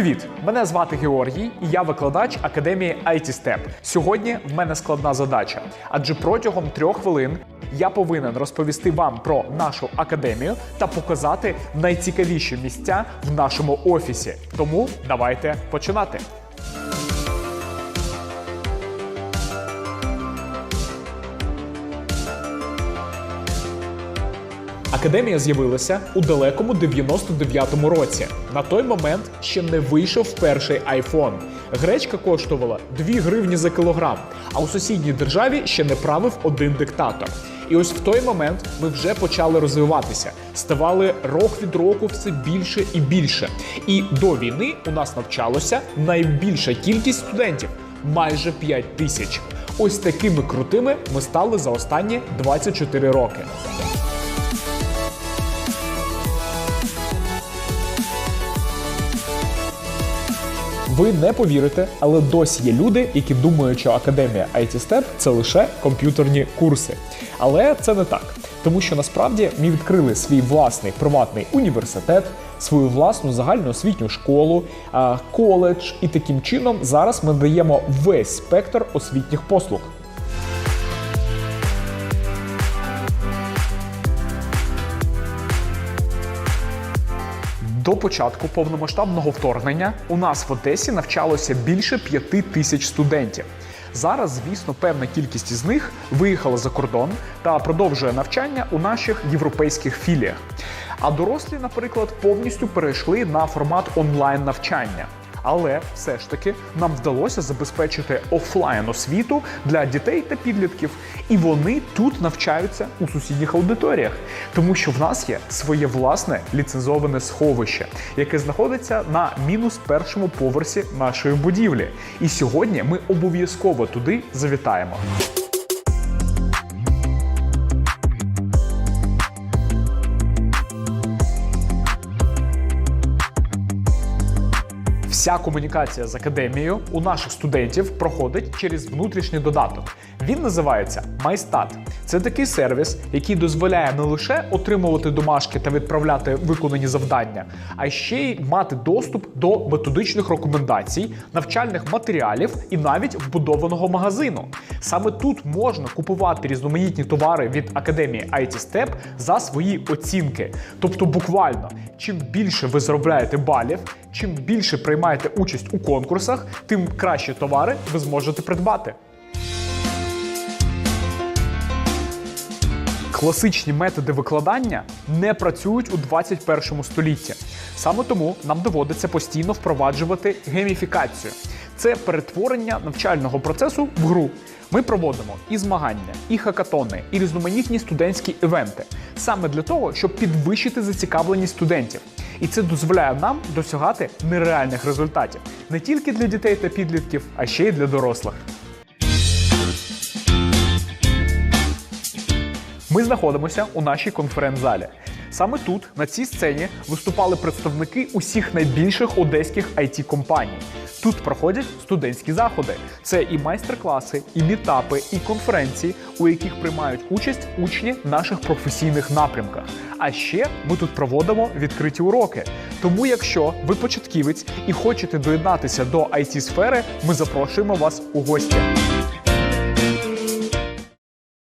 Привіт! Мене звати Георгій, і я викладач академії IT Step. Сьогодні в мене складна задача, адже протягом трьох хвилин я повинен розповісти вам про нашу академію та показати найцікавіші місця в нашому офісі. Тому давайте починати. Академія з'явилася у далекому 99-му році. На той момент ще не вийшов перший iPhone. Гречка коштувала 2 гривні за кілограм, а у сусідній державі ще не правив один диктатор. І ось в той момент ми вже почали розвиватися, ставали рок від року все більше і більше. І до війни у нас навчалося найбільша кількість студентів майже 5 тисяч. Ось такими крутими ми стали за останні 24 роки. Ви не повірите, але досі є люди, які думають, що академія IT Step – це лише комп'ютерні курси. Але це не так, тому що насправді ми відкрили свій власний приватний університет, свою власну загальноосвітню школу, коледж, і таким чином зараз ми даємо весь спектр освітніх послуг. До початку повномасштабного вторгнення у нас в Одесі навчалося більше п'яти тисяч студентів. Зараз, звісно, певна кількість із них виїхала за кордон та продовжує навчання у наших європейських філіях. А дорослі, наприклад, повністю перейшли на формат онлайн навчання. Але все ж таки нам вдалося забезпечити офлайн освіту для дітей та підлітків, і вони тут навчаються у сусідніх аудиторіях, тому що в нас є своє власне ліцензоване сховище, яке знаходиться на мінус першому поверсі нашої будівлі. І сьогодні ми обов'язково туди завітаємо. Вся комунікація з академією у наших студентів проходить через внутрішній додаток. Він називається MyStat. Це такий сервіс, який дозволяє не лише отримувати домашки та відправляти виконані завдання, а ще й мати доступ до методичних рекомендацій, навчальних матеріалів і навіть вбудованого магазину. Саме тут можна купувати різноманітні товари від академії IT Step за свої оцінки. Тобто, буквально, чим більше ви заробляєте балів, чим більше приймаєте участь у конкурсах, тим кращі товари ви зможете придбати. Класичні методи викладання не працюють у 21 столітті. Саме тому нам доводиться постійно впроваджувати гейміфікацію. Це перетворення навчального процесу в гру. Ми проводимо і змагання, і хакатони, і різноманітні студентські івенти саме для того, щоб підвищити зацікавленість студентів. І це дозволяє нам досягати нереальних результатів не тільки для дітей та підлітків, а ще й для дорослих. Ми знаходимося у нашій конференц-залі. Саме тут, на цій сцені, виступали представники усіх найбільших одеських it компаній Тут проходять студентські заходи. Це і майстер-класи, і мітапи, і конференції, у яких приймають участь учні наших професійних напрямках. А ще ми тут проводимо відкриті уроки. Тому, якщо ви початківець і хочете доєднатися до it сфери ми запрошуємо вас у гості.